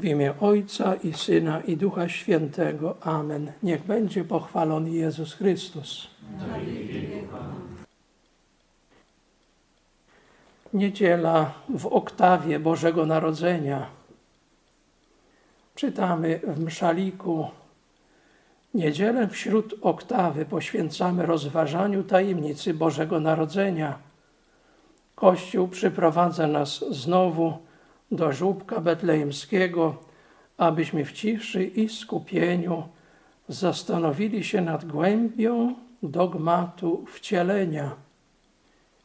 W imię Ojca i Syna i Ducha Świętego. Amen. Niech będzie pochwalony Jezus Chrystus. Niedziela w oktawie Bożego Narodzenia. Czytamy w mszaliku. Niedzielę wśród oktawy poświęcamy rozważaniu tajemnicy Bożego Narodzenia. Kościół przyprowadza nas znowu do żłóbka betlejemskiego, abyśmy w ciszy i skupieniu zastanowili się nad głębią dogmatu wcielenia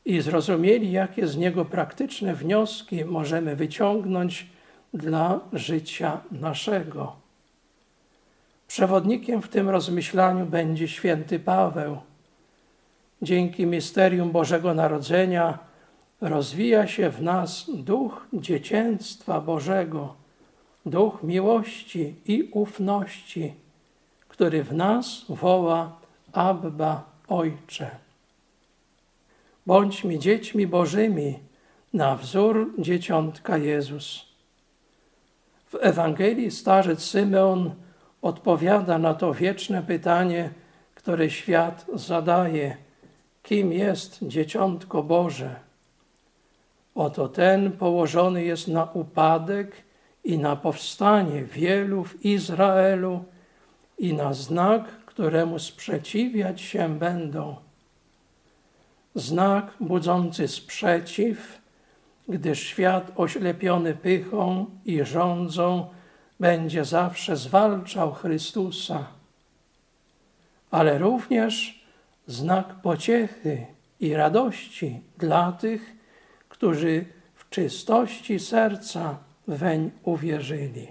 i zrozumieli, jakie z niego praktyczne wnioski możemy wyciągnąć dla życia naszego. Przewodnikiem w tym rozmyślaniu będzie święty Paweł. Dzięki misterium Bożego Narodzenia rozwija się w nas duch dziecięctwa Bożego, duch miłości i ufności, który w nas woła Abba Ojcze. Bądźmy dziećmi Bożymi na wzór dzieciątka Jezus. W Ewangelii starzec Symeon odpowiada na to wieczne pytanie, które świat zadaje: kim jest dzieciątko Boże? Oto ten położony jest na upadek i na powstanie wielu w Izraelu i na znak, któremu sprzeciwiać się będą. Znak budzący sprzeciw, gdyż świat oślepiony pychą i rządzą będzie zawsze zwalczał Chrystusa, ale również znak pociechy i radości dla tych, którzy w czystości serca weń uwierzyli.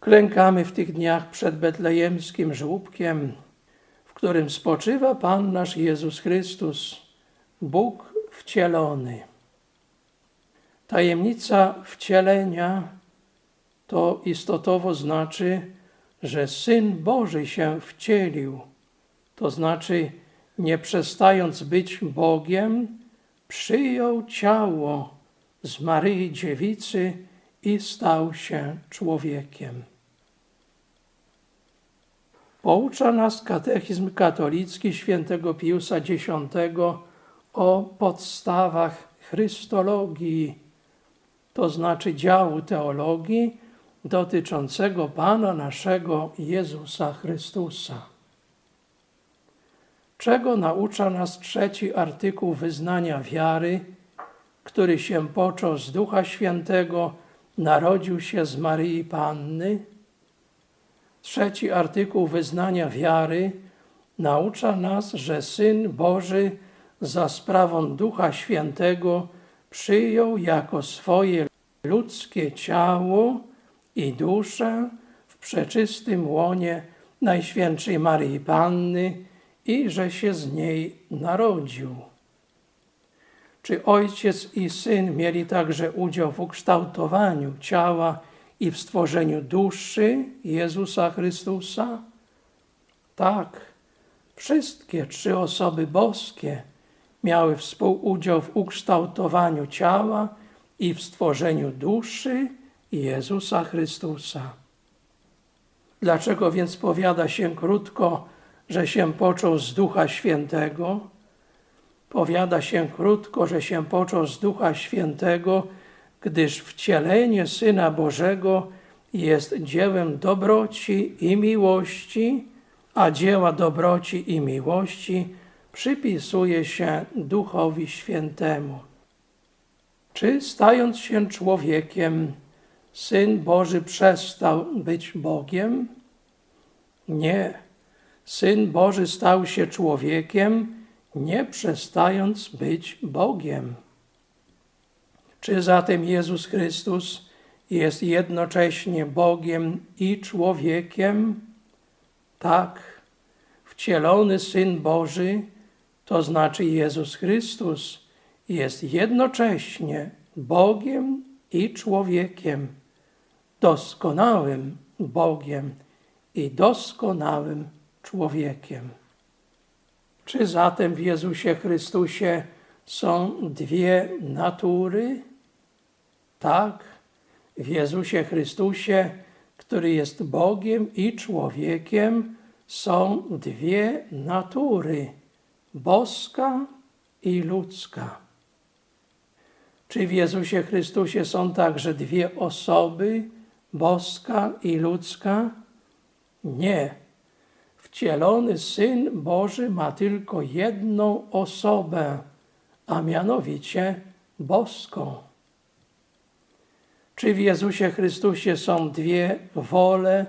Klękamy w tych dniach przed betlejemskim żłóbkiem, w którym spoczywa Pan nasz Jezus Chrystus, Bóg wcielony. Tajemnica wcielenia to istotowo znaczy, że Syn Boży się wcielił, to znaczy nie przestając być Bogiem, przyjął ciało z Maryi Dziewicy i stał się człowiekiem. Poucza nas katechizm katolicki świętego Piusa X o podstawach chrystologii, to znaczy działu teologii dotyczącego Pana naszego Jezusa Chrystusa. Czego naucza nas trzeci artykuł wyznania wiary, który się począł z Ducha Świętego, narodził się z Maryi Panny? Trzeci artykuł wyznania wiary naucza nas, że Syn Boży za sprawą Ducha Świętego przyjął jako swoje ludzkie ciało i duszę w przeczystym łonie Najświętszej Maryi Panny i że się z niej narodził. Czy ojciec i syn mieli także udział w ukształtowaniu ciała i w stworzeniu duszy Jezusa Chrystusa? Tak, wszystkie trzy osoby boskie miały współudział w ukształtowaniu ciała i w stworzeniu duszy Jezusa Chrystusa. Dlaczego więc powiada się krótko, że się począł z Ducha Świętego? Powiada się krótko, że się począł z Ducha Świętego, gdyż wcielenie Syna Bożego jest dziełem dobroci i miłości, a dzieła dobroci i miłości przypisuje się Duchowi Świętemu. Czy stając się człowiekiem, Syn Boży przestał być Bogiem? Nie. Syn Boży stał się człowiekiem, nie przestając być Bogiem. Czy zatem Jezus Chrystus jest jednocześnie Bogiem i człowiekiem? Tak, wcielony Syn Boży, to znaczy Jezus Chrystus, jest jednocześnie Bogiem i człowiekiem, doskonałym Bogiem i doskonałym człowiekiem. Czy zatem w Jezusie Chrystusie są dwie natury? Tak, w Jezusie Chrystusie, który jest Bogiem i człowiekiem, są dwie natury boska i ludzka. Czy w Jezusie Chrystusie są także dwie osoby, boska i ludzka? Nie. Wcielony Syn Boży ma tylko jedną osobę, a mianowicie boską. Czy w Jezusie Chrystusie są dwie wole,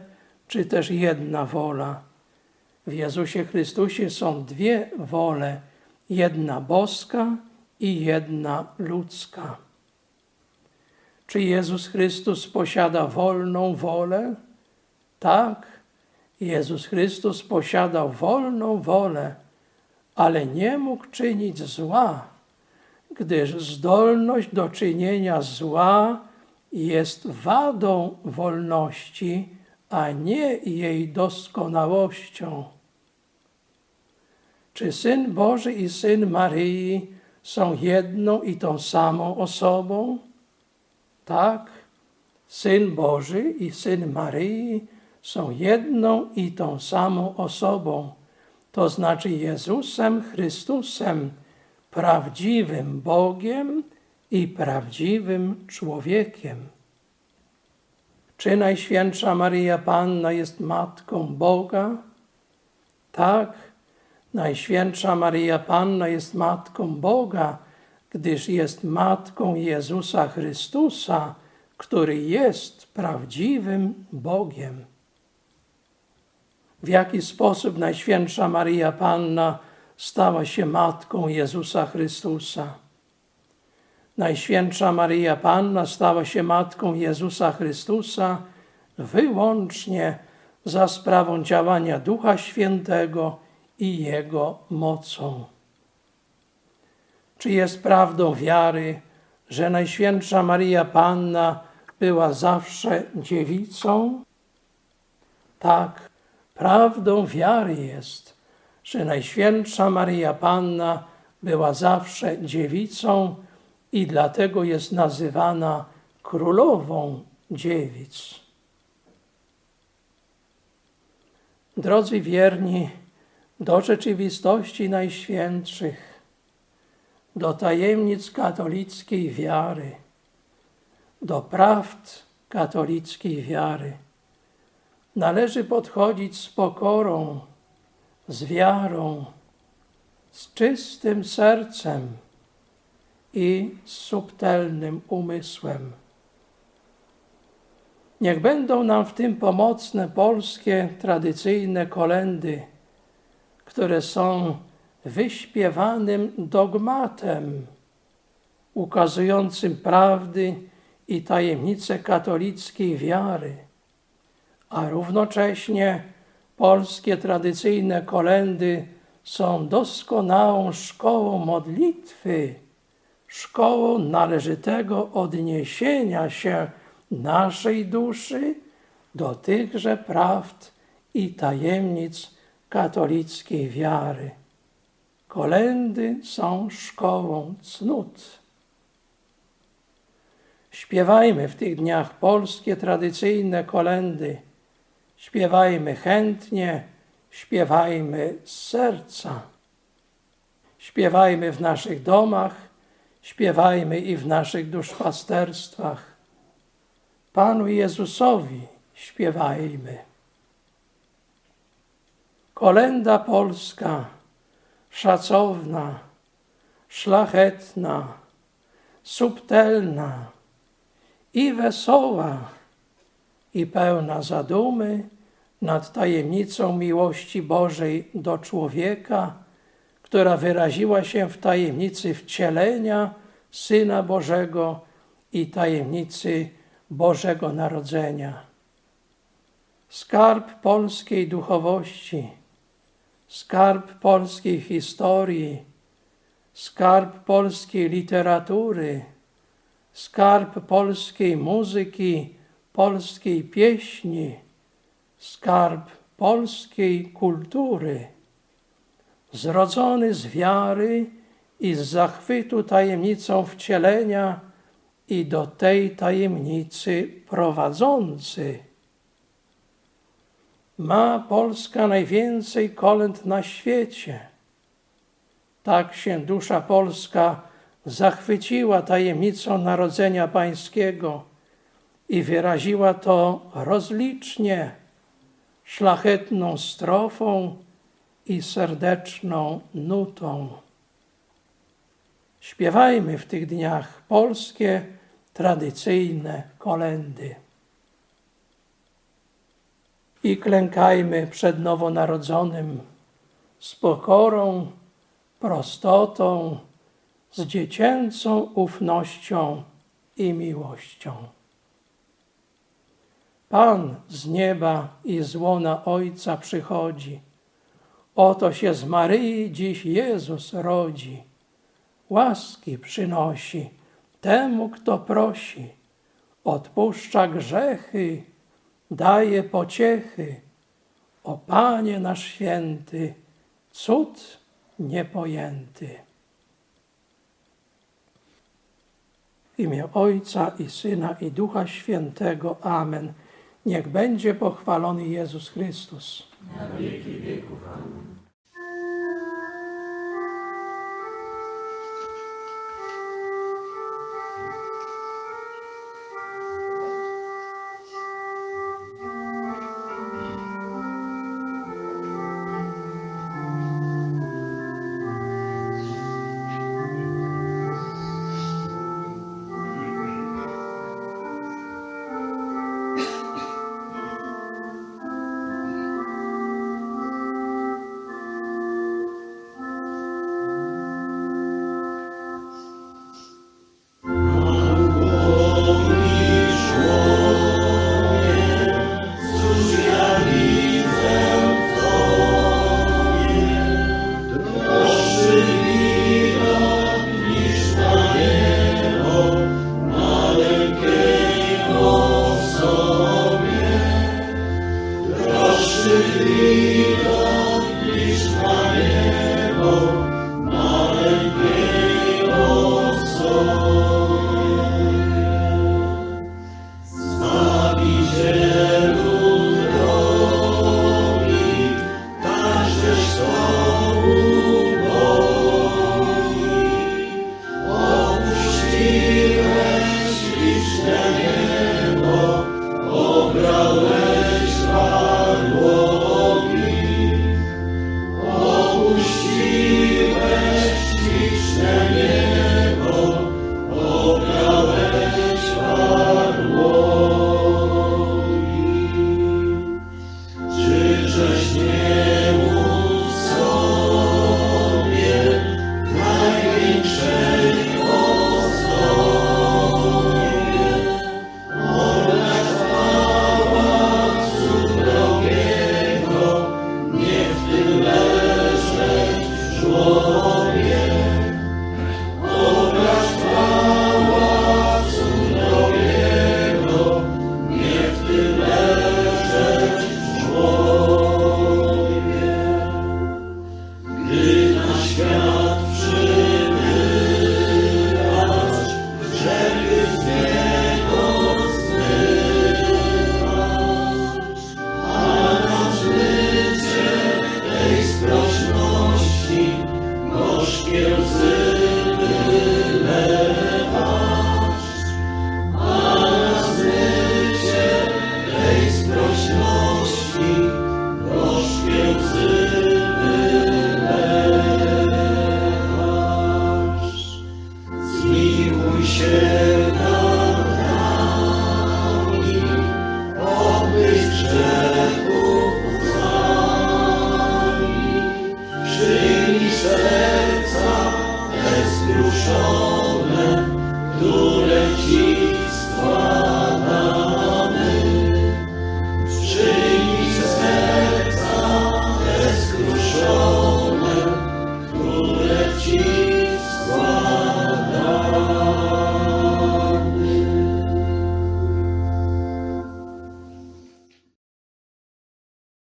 czy też jedna wola? W Jezusie Chrystusie są dwie wole, jedna boska i jedna ludzka. Czy Jezus Chrystus posiada wolną wolę? Tak, Jezus Chrystus posiadał wolną wolę, ale nie mógł czynić zła, gdyż zdolność do czynienia zła jest wadą wolności, a nie jej doskonałością. Czy Syn Boży i Syn Maryi są jedną i tą samą osobą? Tak, Syn Boży i Syn Maryi są jedną i tą samą osobą, to znaczy Jezusem Chrystusem, prawdziwym Bogiem i prawdziwym człowiekiem. Czy Najświętsza Maryja Panna jest Matką Boga? Tak, Najświętsza Maryja Panna jest Matką Boga, gdyż jest Matką Jezusa Chrystusa, który jest prawdziwym Bogiem. W jaki sposób Najświętsza Maryja Panna stała się Matką Jezusa Chrystusa? Najświętsza Maryja Panna stała się Matką Jezusa Chrystusa wyłącznie za sprawą działania Ducha Świętego i Jego mocą. Czy jest prawdą wiary, że Najświętsza Maryja Panna była zawsze dziewicą? Tak, prawdą wiary jest, że Najświętsza Maryja Panna była zawsze dziewicą i dlatego jest nazywana królową dziewic. Drodzy wierni, do rzeczywistości najświętszych, do tajemnic katolickiej wiary, do prawd katolickiej wiary. Należy podchodzić z pokorą, z wiarą, z czystym sercem i z subtelnym umysłem. Niech będą nam w tym pomocne polskie tradycyjne kolendy które są wyśpiewanym dogmatem ukazującym prawdy i tajemnice katolickiej wiary, a równocześnie polskie tradycyjne kolendy są doskonałą szkołą modlitwy, szkołą należytego odniesienia się naszej duszy do tychże prawd i tajemnic katolickiej wiary. Kolendy są szkołą cnót. Śpiewajmy w tych dniach polskie tradycyjne kolendy. Śpiewajmy chętnie, śpiewajmy z serca. Śpiewajmy w naszych domach, śpiewajmy i w naszych duszpasterstwach. Panu Jezusowi śpiewajmy. Kolenda polska, szacowna, szlachetna, subtelna i wesoła, i pełna zadumy nad tajemnicą miłości Bożej do człowieka, która wyraziła się w tajemnicy wcielenia Syna Bożego i tajemnicy Bożego Narodzenia. Skarb polskiej duchowości skarb polskiej historii, skarb polskiej literatury, skarb polskiej muzyki, polskiej pieśni, skarb polskiej kultury, zrodzony z wiary i z zachwytu tajemnicą wcielenia i do tej tajemnicy prowadzący. Ma Polska najwięcej kolęd na świecie. Tak się dusza polska zachwyciła tajemnicą Narodzenia Pańskiego i wyraziła to rozlicznie, szlachetną strofą i serdeczną nutą. Śpiewajmy w tych dniach polskie, tradycyjne kolendy. I klękajmy przed nowonarodzonym z pokorą, prostotą, z dziecięcą ufnością i miłością. Pan z nieba i z łona Ojca przychodzi. Oto się z Maryi dziś Jezus rodzi. Łaski przynosi temu, kto prosi. Odpuszcza grzechy, daje pociechy. O Panie nasz święty, cud niepojęty. W imię Ojca i Syna i Ducha Świętego. Amen. Niech będzie pochwalony Jezus Chrystus. na wieki wieków. Amen.